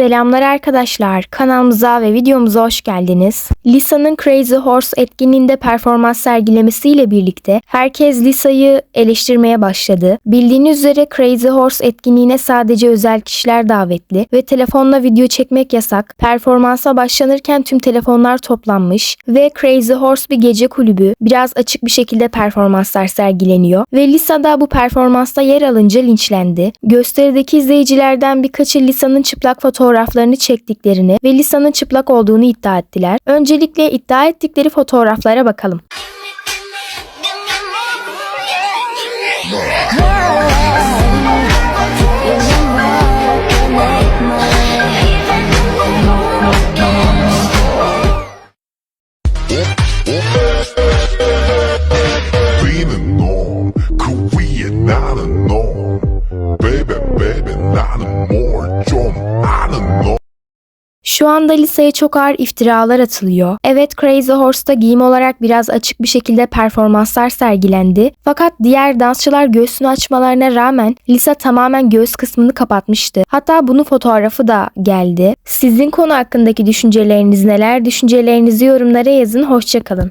Selamlar arkadaşlar. Kanalımıza ve videomuza hoş geldiniz. Lisa'nın Crazy Horse etkinliğinde performans sergilemesiyle birlikte herkes Lisa'yı eleştirmeye başladı. Bildiğiniz üzere Crazy Horse etkinliğine sadece özel kişiler davetli ve telefonla video çekmek yasak. Performansa başlanırken tüm telefonlar toplanmış ve Crazy Horse bir gece kulübü biraz açık bir şekilde performanslar sergileniyor ve Lisa da bu performansta yer alınca linçlendi. Gösterideki izleyicilerden birkaçı Lisa'nın çıplak fotoğraflarını çektiklerini ve Lisa'nın çıplak olduğunu iddia ettiler. Öncelikle iddia ettikleri fotoğraflara bakalım. Being Şu anda Lisa'ya çok ağır iftiralar atılıyor. Evet Crazy Horse'da giyim olarak biraz açık bir şekilde performanslar sergilendi. Fakat diğer dansçılar göğsünü açmalarına rağmen Lisa tamamen göğüs kısmını kapatmıştı. Hatta bunun fotoğrafı da geldi. Sizin konu hakkındaki düşünceleriniz neler? Düşüncelerinizi yorumlara yazın. Hoşçakalın.